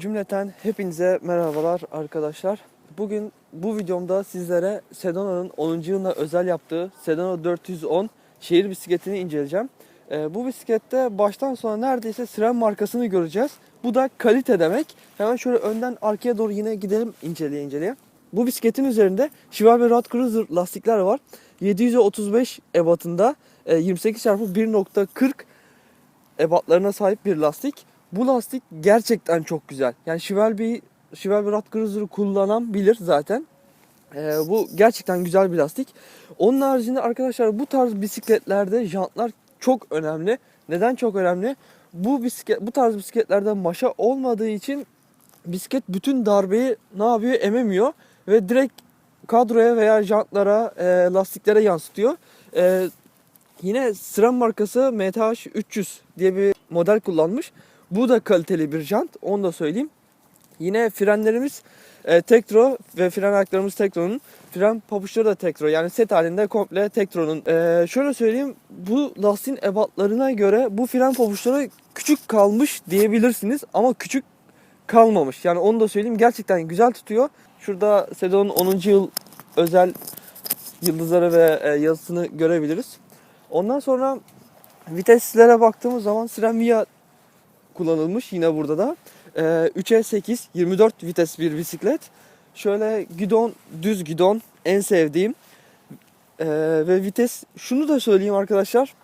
Cümleten hepinize merhabalar arkadaşlar. Bugün bu videomda sizlere Sedona'nın 10. yılına özel yaptığı Sedona 410 şehir bisikletini inceleyeceğim. Ee, bu bisiklette baştan sona neredeyse Siren markasını göreceğiz. Bu da kalite demek. Hemen şöyle önden arkaya doğru yine gidelim inceleye inceleye. Bu bisikletin üzerinde Schwalbe Road Cruiser lastikler var. 735 ebatında e, 28 x 1.40 ebatlarına sahip bir lastik. Bu lastik gerçekten çok güzel. Yani Schwalbe Schwalbe Rad Cruiser'ı kullanan bilir zaten. Ee, bu gerçekten güzel bir lastik. Onun haricinde arkadaşlar bu tarz bisikletlerde jantlar çok önemli. Neden çok önemli? Bu bisiklet bu tarz bisikletlerde maşa olmadığı için bisiklet bütün darbeyi ne yapıyor? Ememiyor ve direkt kadroya veya jantlara, e, lastiklere yansıtıyor. E, yine Sıram markası MTH 300 diye bir model kullanmış. Bu da kaliteli bir jant. Onu da söyleyeyim. Yine frenlerimiz e, Tektro ve fren ayaklarımız Tektro'nun. Fren pabuçları da Tektro. Yani set halinde komple Tektro'nun. E, şöyle söyleyeyim. Bu lastiğin ebatlarına göre bu fren pabuçları küçük kalmış diyebilirsiniz. Ama küçük kalmamış. Yani onu da söyleyeyim. Gerçekten güzel tutuyor. Şurada Sedon'un 10. yıl özel yıldızları ve e, yazısını görebiliriz. Ondan sonra viteslere baktığımız zaman Siren Via kullanılmış yine burada da. Ee, 3'e 8 24 vites bir bisiklet. Şöyle gidon düz gidon en sevdiğim. Ee, ve vites şunu da söyleyeyim arkadaşlar.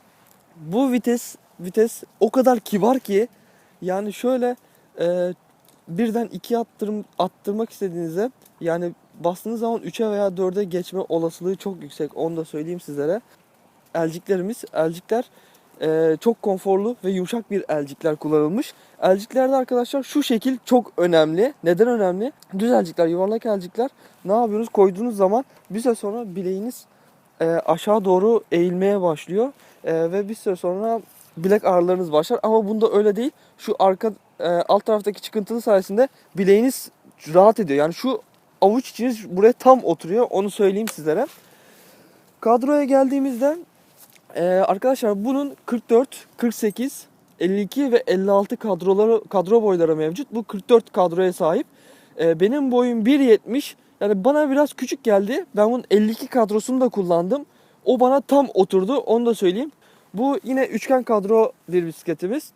Bu vites vites o kadar kibar ki yani şöyle e, birden ikiye attırm, attırmak istediğinizde yani bastığınız zaman 3'e veya 4'e geçme olasılığı çok yüksek. Onu da söyleyeyim sizlere. Elciklerimiz, elcikler e, çok konforlu ve yumuşak bir elcikler kullanılmış. Elciklerde arkadaşlar şu şekil çok önemli. Neden önemli? Düz elcikler, yuvarlak elcikler ne yapıyorsunuz? Koyduğunuz zaman bir süre sonra bileğiniz e, aşağı doğru eğilmeye başlıyor. E, ve bir süre sonra bilek ağrılarınız başlar. Ama bunda öyle değil. Şu arka e, alt taraftaki çıkıntılı sayesinde bileğiniz rahat ediyor. Yani şu avuç içiniz buraya tam oturuyor. Onu söyleyeyim sizlere. Kadroya geldiğimizde ee, arkadaşlar bunun 44, 48, 52 ve 56 kadroları kadro boyları mevcut. Bu 44 kadroya sahip. Ee, benim boyum 1.70. Yani bana biraz küçük geldi. Ben bunun 52 kadrosunu da kullandım. O bana tam oturdu. Onu da söyleyeyim. Bu yine üçgen kadro bir bisikletimiz.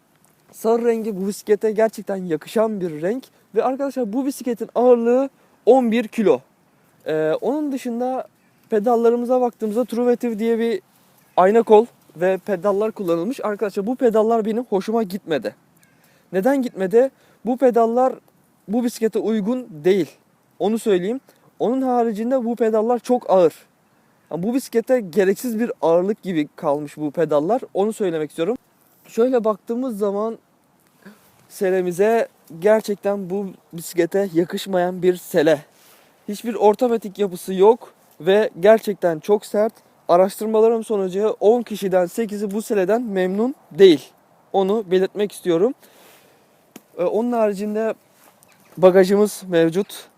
Sarı rengi bu bisiklete gerçekten yakışan bir renk. Ve arkadaşlar bu bisikletin ağırlığı 11 kilo. Ee, onun dışında pedallarımıza baktığımızda Truvative diye bir ayna kol ve pedallar kullanılmış. Arkadaşlar bu pedallar benim hoşuma gitmedi. Neden gitmedi? Bu pedallar bu bisiklete uygun değil. Onu söyleyeyim. Onun haricinde bu pedallar çok ağır. Yani bu bisiklete gereksiz bir ağırlık gibi kalmış bu pedallar. Onu söylemek istiyorum. Şöyle baktığımız zaman selemize gerçekten bu bisiklete yakışmayan bir sele. Hiçbir ortopedik yapısı yok ve gerçekten çok sert araştırmalarım sonucu 10 kişiden 8'i bu seleden memnun değil. Onu belirtmek istiyorum. Ee, onun haricinde bagajımız mevcut.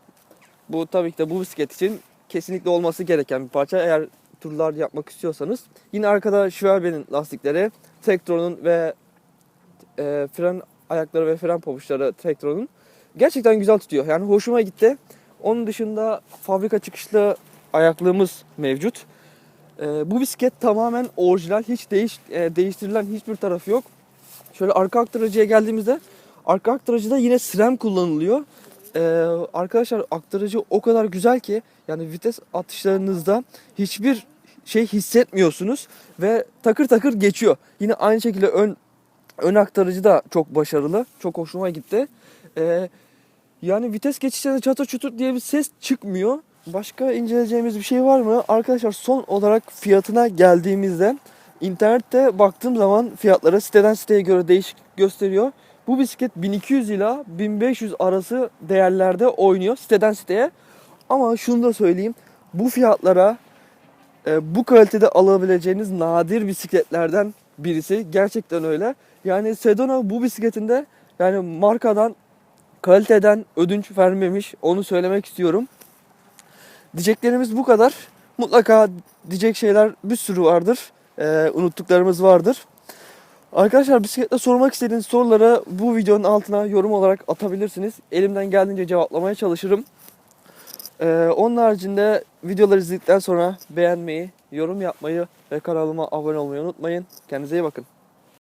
Bu tabii ki de bu bisiklet için kesinlikle olması gereken bir parça. Eğer turlar yapmak istiyorsanız. Yine arkada Schwalbe'nin lastikleri, Tektron'un ve e, fren ayakları ve fren pabuçları Tektron'un. Gerçekten güzel tutuyor. Yani hoşuma gitti. Onun dışında fabrika çıkışlı ayaklığımız mevcut. Ee, bu bisiklet tamamen orijinal. Hiç değiş, e, değiştirilen hiçbir tarafı yok. Şöyle arka aktarıcıya geldiğimizde arka aktarıcıda yine SRAM kullanılıyor. Ee, arkadaşlar aktarıcı o kadar güzel ki yani vites atışlarınızda hiçbir şey hissetmiyorsunuz ve takır takır geçiyor. Yine aynı şekilde ön ön aktarıcı da çok başarılı. Çok hoşuma gitti. Ee, yani vites geçişlerinde çatır çutur diye bir ses çıkmıyor. Başka inceleyeceğimiz bir şey var mı? Arkadaşlar son olarak fiyatına geldiğimizde internette baktığım zaman fiyatları siteden siteye göre değişik gösteriyor. Bu bisiklet 1200 ila 1500 arası değerlerde oynuyor siteden siteye. Ama şunu da söyleyeyim. Bu fiyatlara e, bu kalitede alabileceğiniz nadir bisikletlerden birisi. Gerçekten öyle. Yani Sedona bu bisikletinde yani markadan kaliteden ödünç vermemiş. Onu söylemek istiyorum. Diyeceklerimiz bu kadar. Mutlaka diyecek şeyler bir sürü vardır. Ee, unuttuklarımız vardır. Arkadaşlar bisikletle sormak istediğiniz soruları bu videonun altına yorum olarak atabilirsiniz. Elimden geldiğince cevaplamaya çalışırım. Ee, onun haricinde videoları izledikten sonra beğenmeyi, yorum yapmayı ve kanalıma abone olmayı unutmayın. Kendinize iyi bakın.